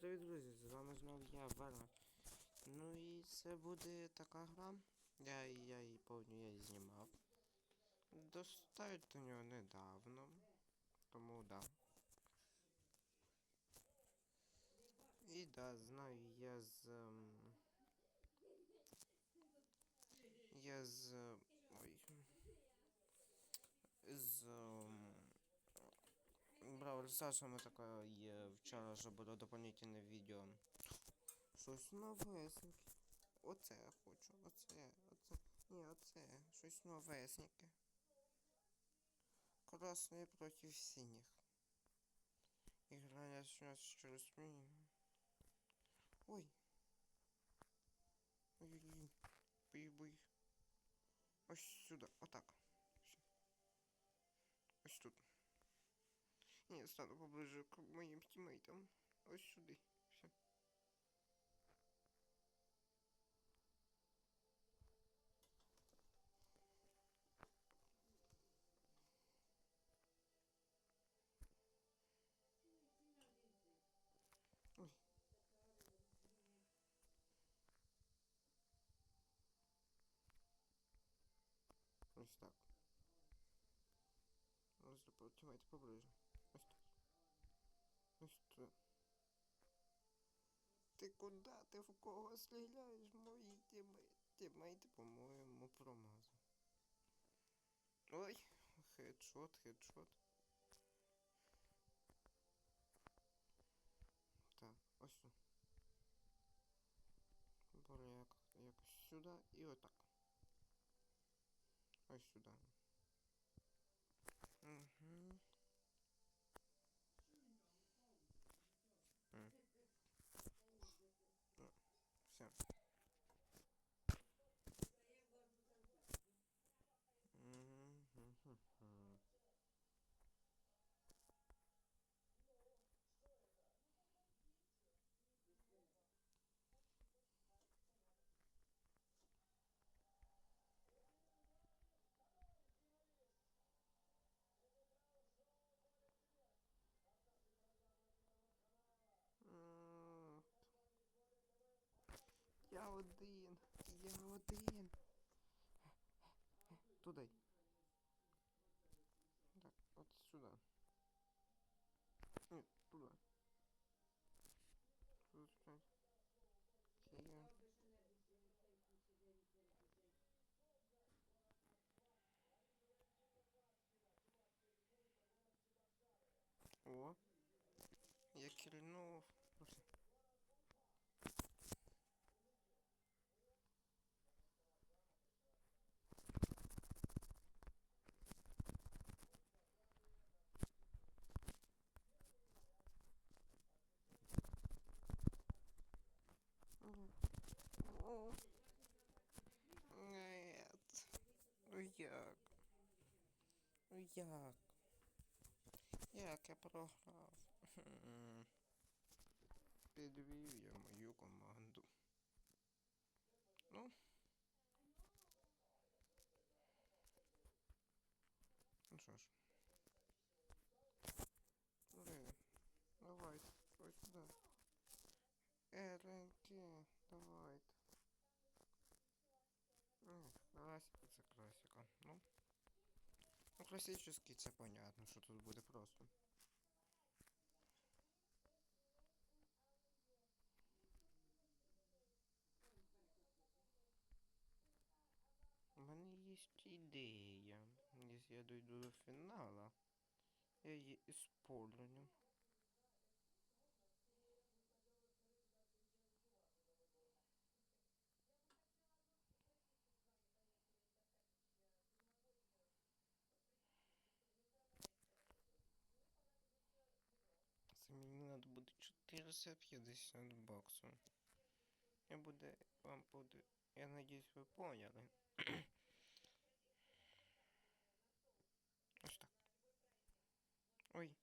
Привіт, друзі! З вами знову я, Варна. Ну і це буде така гра. Я, я її повню я її знімав. Достатньо недавно. Тому да. І да, знаю, я з. ем, Я з. Ой. З. Бравл Сашами таке є вчора, що було доповнительне відео. Щось новесеньке. Оце я хочу. Оце. Оце. Ні, оце. Щось новесеньке. Красные против синих. Игра начнется через меня. Ой. Ой-ой-ой. Бой-бой. Ось сюди. Отак. Все. Ось тут. Ні, стану поближе к моїм тімейтам. Ось сюди. Все. Ось так. Ось тімейти поближе. Ось тут. Ось. Ти куди? Ти в кого стріляєш? Мої тімейти, тімейти по-моєму, промазав. Ой, хедшот, хедшот. Так, ось. Более як, якось сюди і отак. Ось сюди. Один. Я один. Туди. Так, от сюди. Ні, туди. Тут чуть. Окей. О. Я кільнув. Як? Як я програв? Підвів я мою команду. Ну. Ну що ж. Блин, давайте, ось сюди. Ереньки, давайте. Ех, Класика, це класика. Ну. Ну, це понятно, що тут буде просто. У мене є ідея. Якщо я дойду до фінала, я її исполню. Це мені надо буде 450 баксів. Я буде вам буде. Я надіюсь, ви поняли. Ось так. Ой.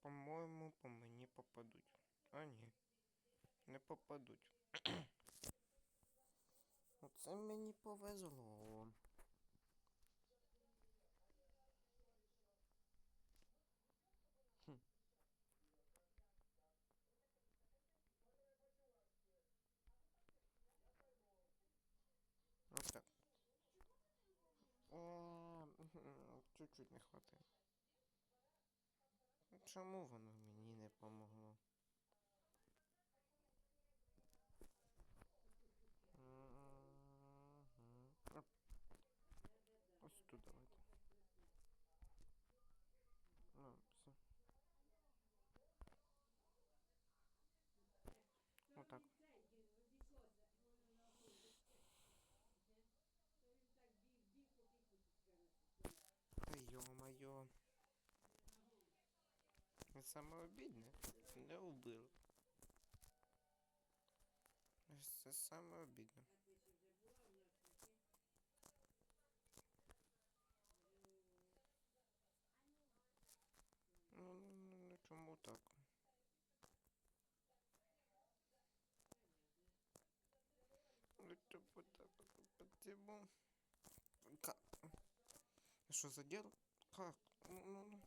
По-моєму, по мені попадуть. А ні. Не попадуть. Оце мені повезло. Хм. Чуть-чуть не хватає. Ну, Чому воно мені не помогло? Мгм. Оп. Ось тут давайте. Ну, все. Отак. Та йо-моє. Це саме обідне. Не вбили. Ось Це саме обідне. Ну, ну, ну, ну чому так? Ну, типу так, почему? Как? Что задел? Как? Ну, ну, ну.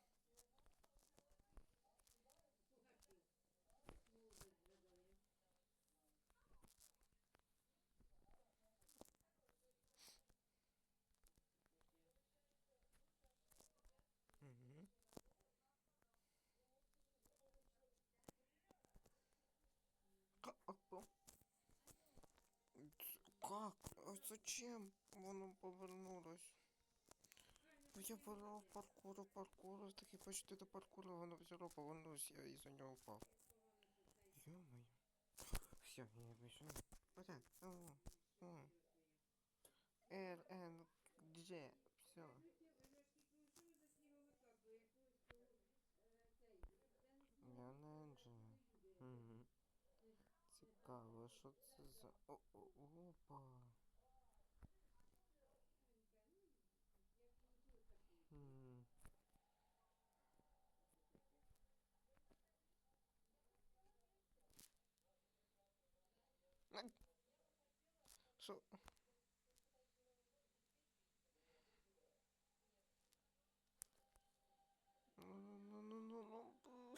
Как? А зачем воно повернулось? Ну, Я брав паркуру, паркуру, таки почти до паркуру, воно взяло, повернулось, я із-за нього впав. Йо-моє. Все, я вийшов. Ота, о, о. Р, Н, Дж, все. Я не Дж. Угу. Цікаво, що це за... О, о, опа. М. Ай. Що? Ну, ну, ну, ну, ну, ну.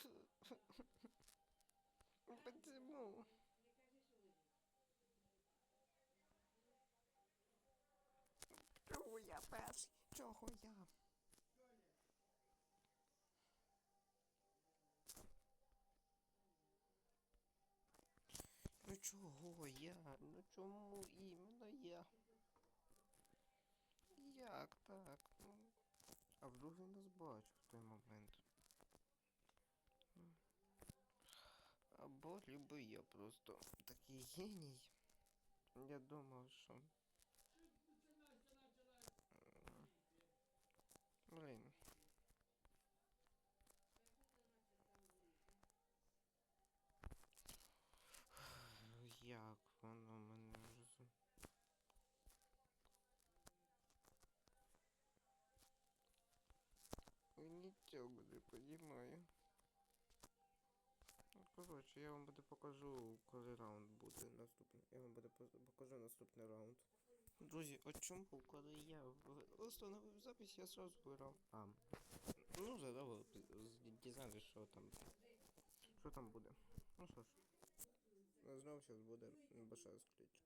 Почему? Перший? Чого я? Ну чого я? Ну чому іменно я? Як так? Ну, а вдруг він нас бачив в той момент? Або либо я просто такий геній. Я думав, що. М, Блін. Як воно мене вже. Нічого не понімаю. Ну, коротше, я вам буду покажу, коли раунд буде наступний. Я вам поз- покажу наступний раунд. Друзі, от чому, коли я в- встановив запись, я сразу виграв. А, ну, задав, дізнатися, що там. Що там буде. Ну що ж. Знову зараз буде большая скличка.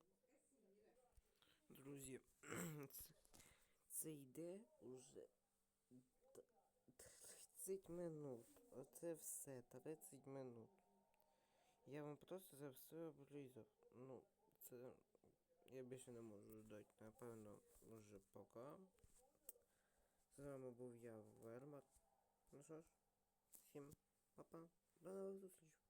Друзі, це, йде уже 30 минут. Оце все, 30 минут. Я вам просто за все облізав. Ну, це. Я більше не можу ждати. Напевно, вже пока. З вами був я, Вермар. Ну що ж, всім па-па. До нових зустрічей.